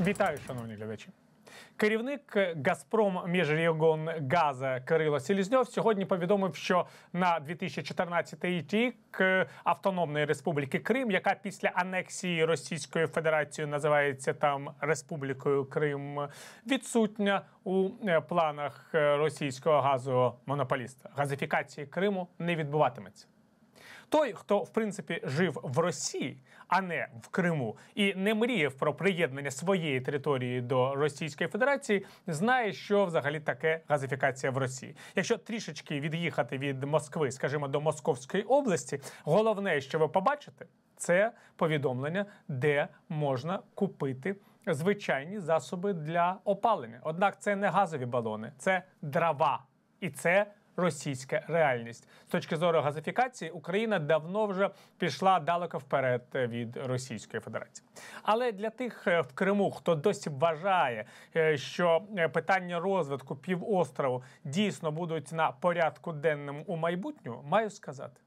Вітаю, шановні глядачі. Керівник Газпром Міжрегіонгаза Кирило Селізньов сьогодні повідомив, що на 2014 рік Автономної Республіки Крим, яка після анексії Російською Федерацією називається там Республікою Крим, відсутня у планах російського газового монополіста. Газифікації Криму не відбуватиметься. Той, хто в принципі жив в Росії, а не в Криму, і не мріяв про приєднання своєї території до Російської Федерації, знає, що взагалі таке газифікація в Росії. Якщо трішечки від'їхати від Москви, скажімо, до Московської області, головне, що ви побачите, це повідомлення, де можна купити. Звичайні засоби для опалення. Однак це не газові балони, це дрова. І це російська реальність. З точки зору газифікації Україна давно вже пішла далеко вперед від Російської Федерації. Але для тих е, в Криму, хто досі вважає, е, що е, питання розвитку півострову дійсно будуть на порядку денному у майбутньому, маю сказати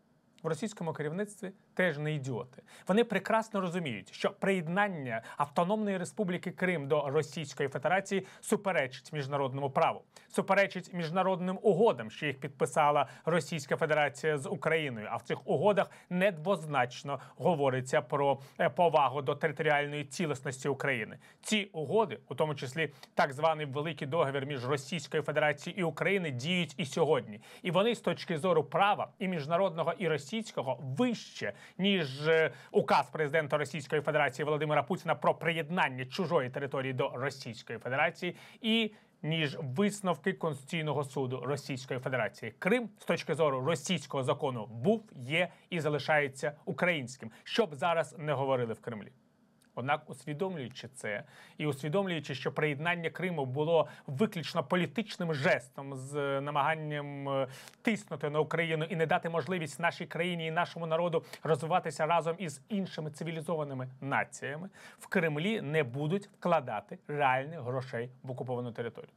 в російському керівництві теж не ідіоти. Вони прекрасно розуміють, що приєднання Автономної Республіки Крим до Російської Федерації суперечить міжнародному праву, суперечить міжнародним угодам, що їх підписала Російська Федерація з Україною. А в цих угодах недвозначно говориться про е, повагу до територіальної цілісності України. Ці угоди, у тому числі так званий великий договір між Російською Федерацією і Україною, діють і сьогодні. І вони з точки зору права і міжнародного і російського вище ніж е, указ президента Російської Федерації Володимира Путіна про приєднання чужої території до Російської Федерації і ніж висновки Конституційного суду Російської Федерації. Крим з точки зору російського закону був, є і залишається українським, щоб зараз не говорили в Кремлі. Однак, усвідомлюючи це і усвідомлюючи, що приєднання Криму було виключно політичним жестом з намаганням е, тиснути на Україну і не дати можливість нашій країні і нашому народу розвиватися разом із іншими цивілізованими націями, в Кремлі не будуть вкладати реальних грошей в окуповану територію.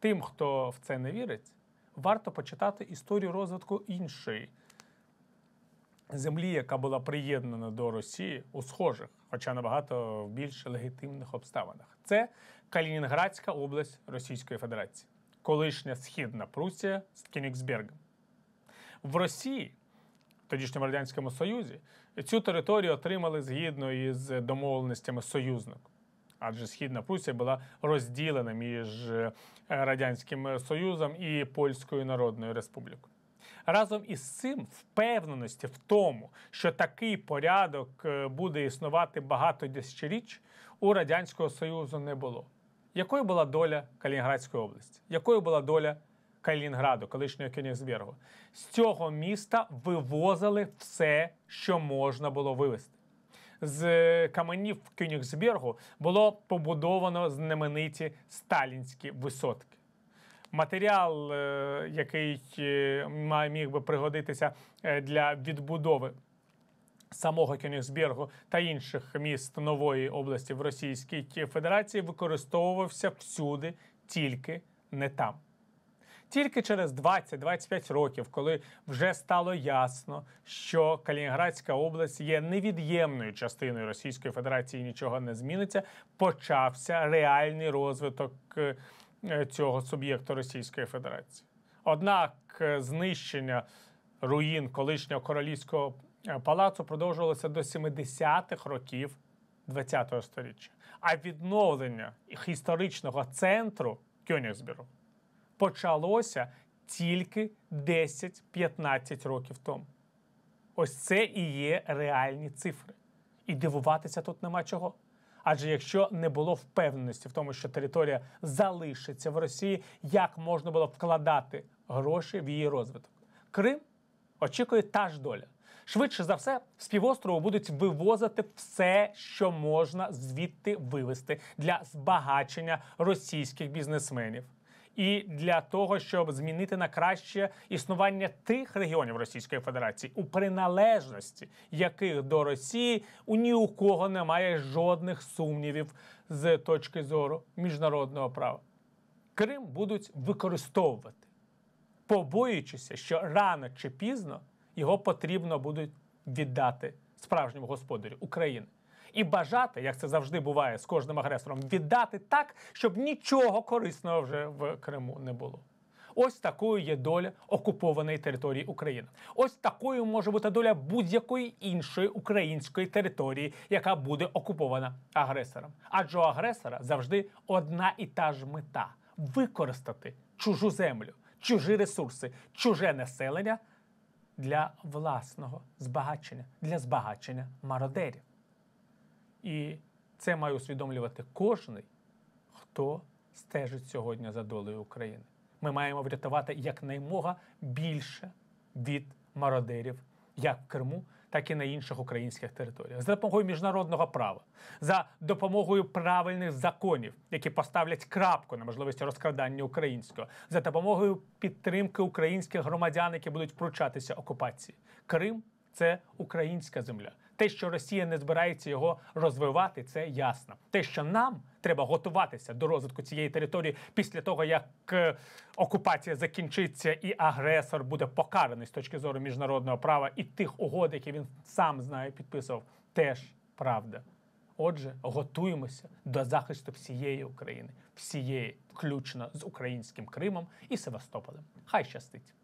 Тим, хто в це не вірить, варто почитати історію розвитку іншої землі, яка була приєднана до Росії у схожих, хоча набагато в більш легітимних обставинах. Це Калінінградська область Російської Федерації, колишня східна Прусія з Кінігсбергом. В Росії. Тодішньому радянському союзі цю територію отримали згідно із домовленостями союзників. Адже Східна Прусія була розділена між е, Радянським Союзом і Польською Народною Республікою. Разом із цим впевненості в тому, що такий порядок е, буде існувати багато десятиріч, у Радянського Союзу не було. Якою була доля Калінінградської області? Якою була доля Калінінграду, колишнього Кенігсбергу? З цього міста вивозили все, що можна було вивезти. З каменів Кенігсбергу було побудовано знамениті сталінські висотки матеріал, е, який е, міг би пригодитися е, для відбудови. Самого Кенігсбергу та інших міст нової області в Російській Федерації використовувався всюди, тільки не там. Тільки через 20-25 років, коли вже стало ясно, що Калінінградська область є невід'ємною частиною Російської Федерації, і нічого не зміниться, почався реальний розвиток цього суб'єкту Російської Федерації. Однак е, знищення руїн колишнього королівського е, палацу продовжувалося до 70-х років ХХ століття. А відновлення історичного центру Кьонігсберу почалося тільки 10-15 років тому. Ось це і є реальні цифри. І дивуватися тут нема чого. Адже якщо не було впевненості в тому, що територія залишиться в Росії, як можна було вкладати гроші в її розвиток? Крим очікує та ж доля. Швидше за все, з півострову будуть вивозити все, що можна звідти вивезти для збагачення російських бізнесменів і для того, щоб змінити на краще існування тих регіонів Російської Федерації, у приналежності яких до Росії у ні у кого немає жодних сумнівів з точки зору міжнародного права. Крим будуть використовувати, побоюючися, що рано чи пізно його потрібно будуть віддати справжньому господарю України. І бажати, як це завжди буває з кожним агресором, віддати так, щоб нічого корисного вже в Криму не було. Ось такою є доля окупованої території України. Ось такою може бути доля будь-якої іншої української території, яка буде окупована агресором. Адже у агресора завжди одна і та ж мета використати чужу землю, чужі ресурси, чуже населення для власного збагачення, для збагачення мародерів. І це має усвідомлювати кожний, хто стежить сьогодні за долею України. Ми маємо врятувати якнаймога більше від мародерів, як в Криму, так і на інших українських територіях, за допомогою міжнародного права, за допомогою правильних законів, які поставлять крапку на можливості розкрадання українського, за допомогою підтримки українських громадян, які будуть вручатися окупації. Крим це українська земля. Те, що Росія не збирається його розвивати, це ясно. Те, що нам треба готуватися до розвитку цієї території після того, як е, окупація закінчиться і агресор буде покараний з точки зору міжнародного права і тих угод, які він сам знає, підписував, теж правда. Отже, готуємося до захисту всієї України, всієї, включно з українським Кримом і Севастополем. Хай щастить!